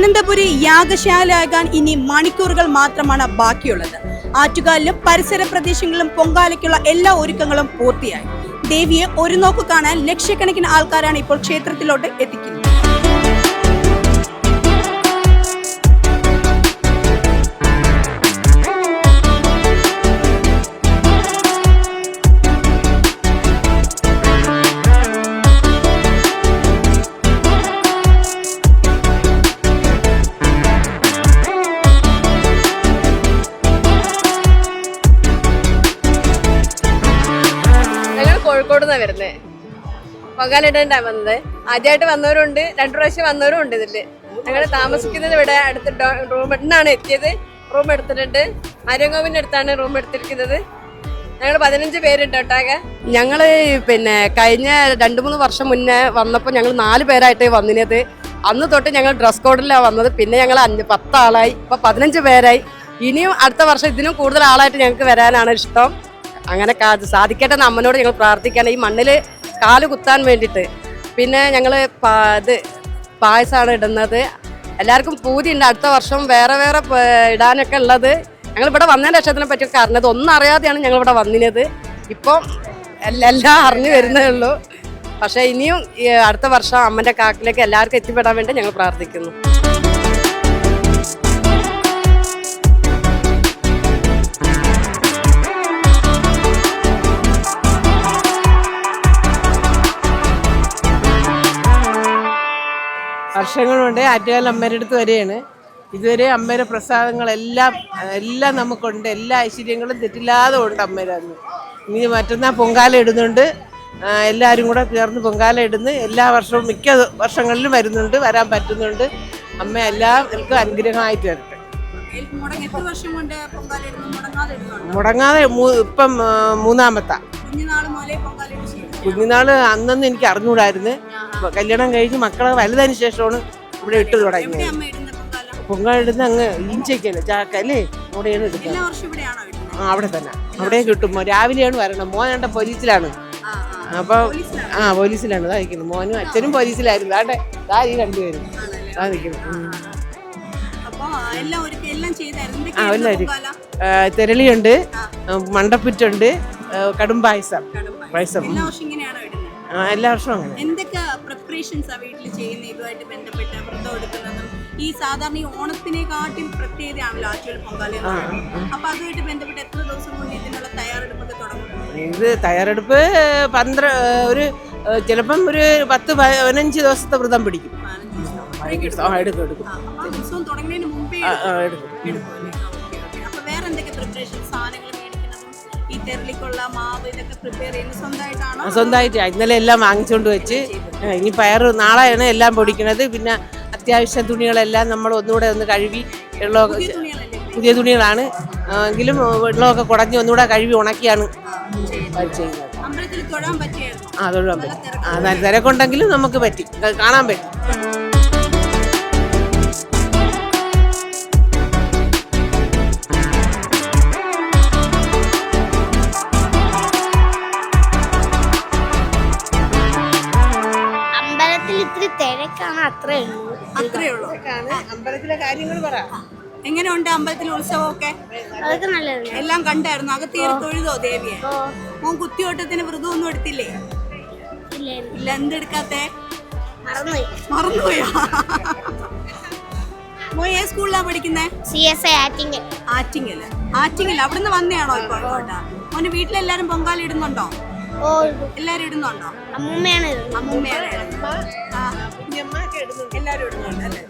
അനന്തപുരി യാഗശാലയാകാൻ ഇനി മണിക്കൂറുകൾ മാത്രമാണ് ബാക്കിയുള്ളത്. ആറ്റുകാലിലും പരിസര പ്രദേശങ്ങളിലും പൊങ്കാലയ്ക്കുള്ള എല്ലാ ഒരുക്കങ്ങളും പൂർത്തിയായി. ദേവിയെ ഒരു നോക്ക് കാണാൻ ലക്ഷക്കണക്കിന് ആൾക്കാരാണ് ഇപ്പോൾ ക്ഷേത്രത്തിലോട്ട് എത്തിക്കുന്നത്. കോഴിക്കോട് നിന്നാണ് വരുന്നത് പൊങ്കാലിടാണ്ടാണ് വന്നത്. ആദ്യമായിട്ട് വന്നവരുണ്ട്. രണ്ടു പ്രാവശ്യം വന്നവരും ഉണ്ട് ഇതിൽ. ഞങ്ങൾ താമസിക്കുന്നത് ഇവിടെ അടുത്ത് റൂം ഇന്നാണ് എത്തിയത്. റൂം എടുത്തിട്ടുണ്ട്. ആര്യങ്കോവിന്റെ അടുത്താണ് റൂം എടുത്തിരിക്കുന്നത്. ഞങ്ങൾ പതിനഞ്ച് പേരുണ്ട് ഒട്ടാകെ ഞങ്ങൾ പിന്നെ കഴിഞ്ഞ രണ്ട് മൂന്ന് വർഷം മുന്നേ വന്നപ്പോൾ ഞങ്ങൾ നാല് പേരായിട്ടേ വന്നിനത്. അന്ന് തൊട്ട് ഞങ്ങൾ ഡ്രസ് കോഡിലാണ് വന്നത്. പിന്നെ ഞങ്ങൾ അഞ്ച് പത്താളായി. ഇപ്പൊ പതിനഞ്ച് പേരായി. ഇനിയും അടുത്ത വർഷം ഇതിനും കൂടുതൽ ആളായിട്ട് ഞങ്ങൾക്ക് വരാനാണ് ഇഷ്ടം. അങ്ങനെ സാധിക്കട്ടെ എന്ന് അമ്മനോട് ഞങ്ങൾ പ്രാർത്ഥിക്കുകയാണ്. ഈ മണ്ണിൽ കാൽ കുത്താൻ വേണ്ടിയിട്ട്. പിന്നെ ഞങ്ങൾ ഇത് പായസമാണ് ഇടുന്നത്. എല്ലാവർക്കും പൂതിയുണ്ട്. അടുത്ത വർഷം വേറെ വേറെ ഇടാനൊക്കെ ഉള്ളത്. ഞങ്ങൾ ഇവിടെ വന്നതിന് ലക്ഷത്തിനെ പറ്റിയൊക്കെ അറിഞ്ഞത് ഒന്നും അറിയാതെയാണ് ഞങ്ങൾ ഇവിടെ വന്നിനത്. ഇപ്പം എല്ലാം അറിഞ്ഞു വരുന്നേ ഉള്ളൂ. പക്ഷേ ഇനിയും അടുത്ത വർഷം അമ്മന്റെ കാക്കിലേക്ക് എല്ലാവർക്കും എത്തിപ്പെടാൻ വേണ്ടി ഞങ്ങൾ പ്രാർത്ഥിക്കുന്നു. വർഷങ്ങൾ കൊണ്ട് ആറ്റുകാൽ അമ്മയുടെ അടുത്ത് വരെയാണ്. ഇതുവരെ അമ്മയുടെ പ്രസാദങ്ങളെല്ലാം എല്ലാം നമുക്കുണ്ട്. എല്ലാ ഐശ്വര്യങ്ങളും തെറ്റില്ലാതെ ഉണ്ട് അമ്മയുടെ അന്ന്. ഇനി മറ്റന്നാൾ പൊങ്കാല ഇടുന്നുണ്ട്. എല്ലാവരും കൂടെ ചേർന്ന് പൊങ്കാല ഇടുന്ന്. എല്ലാ വർഷവും മിക്ക വർഷങ്ങളിലും വരുന്നുണ്ട് വരാൻ പറ്റുന്നുണ്ട്. അമ്മ എല്ലാവർക്കും അനുഗ്രഹമായിട്ട് വരട്ടെ. മുടങ്ങാതെ ഇപ്പം മൂന്നാമത്താ. കുഞ്ഞുനാൾ അന്നൊന്നും എനിക്ക് അറിഞ്ഞുകൂടായിരുന്നു കല്യാണം കഴിഞ്ഞ് മക്കളെ വലുതിന് ശേഷമാണ് ഇവിടെ ഇട്ട് തുടങ്ങിയത്. പൊങ്കാലിടുന്ന അങ്ങ് ഈഞ്ചയ്ക്കാണ് ചാക്കല്ലേ അവിടെയാണ് എടുക്കുന്നത് ആ അവിടെ തന്നെ. അവിടെ കിട്ടും. രാവിലെയാണ് വരണം. മോൻ കണ്ട പോലീസിലാണ്. അപ്പൊ ആ പോലീസിലാണ്. ഇതാ നിൽക്കുന്നത്. മോനും അച്ഛനും പോലീസിലായിരുന്നു. അതെ ദാ ഈ രണ്ടുപേരും. നിൽക്കുന്നത്. ആ, എല്ലാവരും തെരളിയുണ്ട്. മണ്ടപ്പുറ്റുണ്ട്. ആ, കടും പായസം. കടുംപായസം. പായസം എല്ലാ വർഷവും അങ്ങനെ. എന്തൊക്കെ പ്രിപ്പറേഷൻസ് ആ വീട്ടിൽ ചെയ്യുന്ന ഇതുമായിട്ട് ബന്ധപ്പെട്ട് വ്രതം എടുക്കുന്നതും ഈ സാധാരണ ഈ ഓണത്തിനെക്കാട്ടിൽ പ്രത്യേകതയാണല്ലോ ആറ്റുകൾ പൊങ്കാല എന്ന് പറയുന്നത്. അപ്പൊ അതുമായിട്ട് ബന്ധപ്പെട്ട് എത്ര ദിവസം കൊണ്ട് ഇതിനുള്ള തയ്യാറെടുപ്പൊക്കെ തുടങ്ങും? ഇത് തയ്യാറെടുപ്പ് പന്ത്ര ഒരു ചിലപ്പം ഒരു പത്ത് പതിനഞ്ച് ദിവസത്തെ വ്രതം പിടിക്കും. പതിനഞ്ച് ദിവസം. ആ, എടുക്കും എടുക്കും. ആ, അപ്പൊ ആ ഉത്സവം തുടങ്ങുന്നതിന് മുമ്പേ ആ, ആ, എടുക്കും. എടുക്കുമല്ലേ? ആ, ഓക്കേ, ഓക്കേ. അപ്പൊ വേറെ എന്തൊക്കെ പ്രിപ്പറേഷൻ സാധനങ്ങൾ ഈ തെരളിക്കുള്ള മാവ് ഇതൊക്കെ പ്രിപ്പയർ ചെയ്യുന്നത് സ്വന്തമായിട്ടാണോ? സ്വന്തമായിട്ട്. ഇന്നലെ എല്ലാം വാങ്ങിച്ചുകൊണ്ട് വെച്ച്. ഇനി പയർ നാളെയാണ് എല്ലാം പൊടിക്കണത്. പിന്നെ അത്യാവശ്യ തുണികളെല്ലാം നമ്മൾ ഒന്നുകൂടെ ഒന്ന് കഴുകി വെള്ളമൊക്കെ പുതിയ തുണികളാണ്. എങ്കിലും വെള്ളമൊക്കെ കുടഞ്ഞ് ഒന്നുകൂടെ കഴുകി ഉണക്കിയാണ് ചെയ്യുന്നത്. ആ തൊഴുവാൻ പറ്റും. ആ നല്ല തിരക്കുണ്ടെങ്കിലും നമുക്ക് പറ്റി. കാണാൻ പറ്റും. അത്രേ ഉള്ളൂ അത്രേ ഉള്ളൂ അമ്പലത്തിലെ കാര്യങ്ങൾ പറ. എങ്ങനെയുണ്ട് അമ്പലത്തിലെ ഉത്സവമൊക്കെ? അതൊക്കെ എല്ലാം കണ്ടായിരുന്നു? അകത്തേറി തൊഴുതോ ദേവിയെ? മോൻ കുത്തിയോട്ടത്തിന് വ്രതമൊന്നും എടുത്തില്ലേ? ഇല്ല എന്തെടുക്കാത്തെ? മറന്നുപോയാ. മോൻ ഏത് സ്കൂളിലാണ് പഠിക്കുന്നേ? C S I Attingal. Attingal. Attingal. അവിടുന്ന് വന്നെയാണോ ഇപ്പൊ ഇങ്ങോട്ടാ? മോന് വീട്ടിലെല്ലാരും പൊങ്കാല ഇടുന്നുണ്ടോ? ഓ എല്ലാരും ഇടുന്നുണ്ടോ? അമ്മൂമ്മയാണ് അമ്മൂമ്മയാണ് എല്ലാരും ഇടുന്നുണ്ട് അല്ലേ